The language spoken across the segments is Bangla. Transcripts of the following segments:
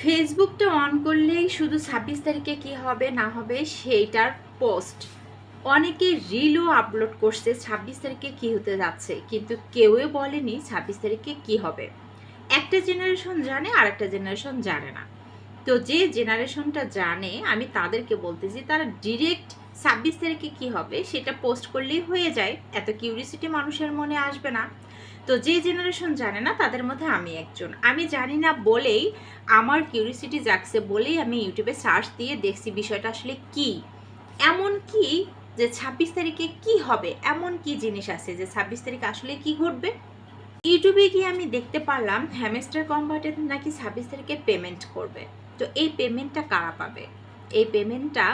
ফেসবুকটা অন করলেই শুধু ছাব্বিশ তারিখে কি হবে, না হবে, সেইটার পোস্ট অনেকে রিলও আপলোড করছে ছাব্বিশ তারিখে কি হতে যাচ্ছে, কিন্তু কেউই বলেনি ছাব্বিশ তারিখে কি হবে। একটা জেনারেশন জানে আর একটা জেনারেশন জানে না। তো যে জেনারেশনটা জানে, আমি তাদেরকে বলতেছি, তারা ডিরেক্ট ছাব্বিশ তারিখে কি হবে সেটা পোস্ট করলেই হয়ে যায়। এত কিউরিসিটি মানুষের মনে আসবে না। তো যে জেনারেশন জানে না, তাদের মধ্যে আমি একজন। আমি জানি না বলেই, আমার কিউরিসিটি জাগছে বলেই আমি ইউটিউবে সার্চ দিয়ে দেখছি বিষয়টা আসলে কি। এমন কি যে ছাব্বিশ তারিখে কি হবে? এমন কি জিনিস আছে যে ছাব্বিশ তারিখে আসলে কি ঘটবে? ইউটিউবে গিয়ে আমি দেখতে পারলাম হ্যামেস্টার কনভার্টেড নাকি ছাব্বিশ তারিখে পেমেন্ট করবে। তো এই পেমেন্টটা কারা পাবে? এই পেমেন্টটা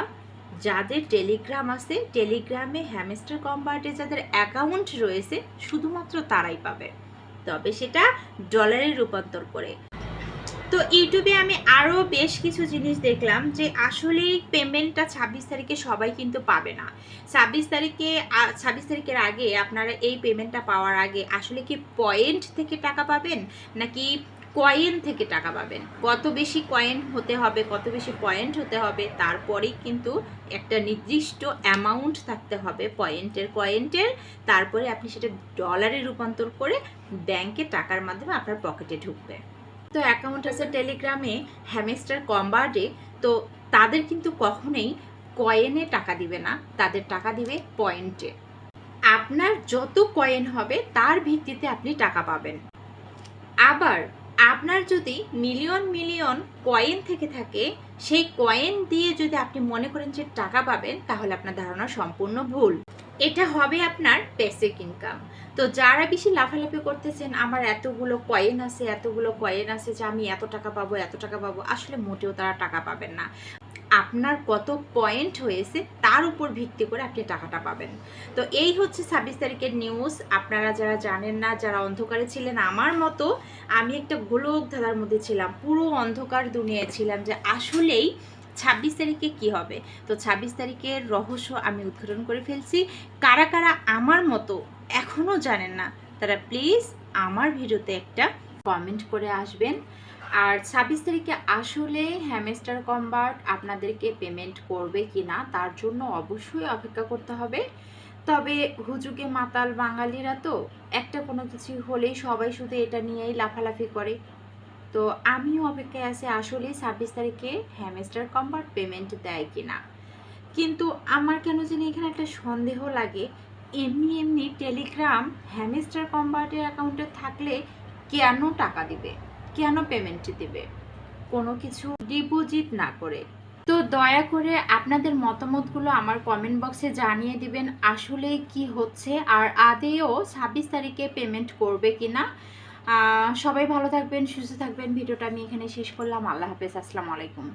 যাদের টেলিগ্রাম আছে, টেলিগ্রামে হ্যামেস্টার কম্বার্টে যাদের অ্যাকাউন্ট রয়েছে, শুধুমাত্র তারাই পাবে। তবে সেটা ডলারে রূপান্তর করে। তো ইউটিউবে আমি আরও বেশ কিছু জিনিস দেখলাম যে আসলেই পেমেন্টটা ছাব্বিশ তারিখে সবাই কিন্তু পাবে না। ছাব্বিশ তারিখে ছাব্বিশ তারিখের আগে আপনারা এই পেমেন্টটা পাওয়ার আগে আসলে কি পয়েন্ট থেকে টাকা পাবেন? নাকি কয়েন থেকে টাকা পাবেন। কত বেশি কয়েন হতে হবে, কত বেশি পয়েন্ট হতে হবে, তারপরেই কিন্তু একটা নির্দিষ্ট অ্যামাউন্ট থাকতে হবে পয়েন্টের পয়েন্টের তারপরে আপনি সেটা ডলারে রূপান্তর করে ব্যাংকে টাকার মাধ্যমে আপনার পকেটে ঢুকবে। তো অ্যাকাউন্ট আছে টেলিগ্রামে হ্যামেস্টার কম্বার্ডে তো তাদের কিন্তু কখনোই কয়েনে টাকা দিবে না, তাদের টাকা দিবে পয়েন্টে আপনার যত কয়েন হবে, তার ভিত্তিতে আপনি টাকা পাবেন। আবার আপনার যদি মিলিয়ন মিলিয়ন কয়েন থেকে থাকে, সেই কয়েন দিয়ে যদি আপনি মনে করেন যে টাকা পাবেন, তাহলে আপনার ধারণা সম্পূর্ণ ভুল। এটা হবে আপনার বেসিক ইনকাম তো যারা বেশি লাফালাফি করতেছেন, আমার এতগুলো কয়েন আছে, এতগুলো কয়েন আছে যে আমি এত টাকা পাবো, এত টাকা পাবো। আসলে মোটেও তারা টাকা পাবেন না। আপনার কত পয়েন্ট হয়েছে, তার উপর ভিত্তি করে আপনি টাকাটা পাবেন। তো এই হচ্ছে ছাব্বিশ তারিখের নিউজ আপনারা যারা জানেন না, যারা অন্ধকারে ছিলেন, আমার মতো আমি একটা গোলক ধাঁধার মধ্যে ছিলাম, পুরো অন্ধকার দুনিয়ায় ছিলাম যে আসলেই ছাব্বিশ তারিখে কি হবে? তো ছাব্বিশ তারিখের রহস্য আমি উদ্ঘাটন করে ফেলছি। কারা কারা আমার মতো এখনও জানেন না, তারা প্লিজ আমার ভিডিওতে একটা কমেন্ট করে আসবেন। আর ছাব্বিশ তারিখে আসলে হ্যামেস্টার কম্বার্ট আপনাদেরকে পেমেন্ট করবে কি না তার জন্য অবশ্যই অপেক্ষা করতে হবে। তবে হুজুকে মাতাল বাঙালিরা তো একটা কোনো কিছু হলেই সবাই শুধু এটা নিয়েই লাফালাফি করে। তো আমিও অপেক্ষায় আছি আসলে ছাব্বিশ তারিখে হ্যামেস্টার কম্বার্ট পেমেন্ট দেয় কি না কিন্তু আমার কেন জানি এখানে একটা সন্দেহ লাগে। এমনি এমনি টেলিগ্রাম হ্যামেস্টার কম্বার্টের অ্যাকাউন্টে থাকলে কেন টাকা দিবে? কেন পেমেন্ট দেবে? কোনো কিছু ডিপোজিট না করে। তো দয়া করে আপনাদের মতামতগুলো আমার কমেন্ট বক্সে জানিয়ে দিবেন, আসলে কি হচ্ছে আর আদেও ছাব্বিশ তারিখে পেমেন্ট করবে কি না। সবাই ভালো থাকবেন, সুস্থ থাকবেন। ভিডিওটা আমি এখানে শেষ করলাম। আল্লাহ হাফেজ। আসসালামু আলাইকুম।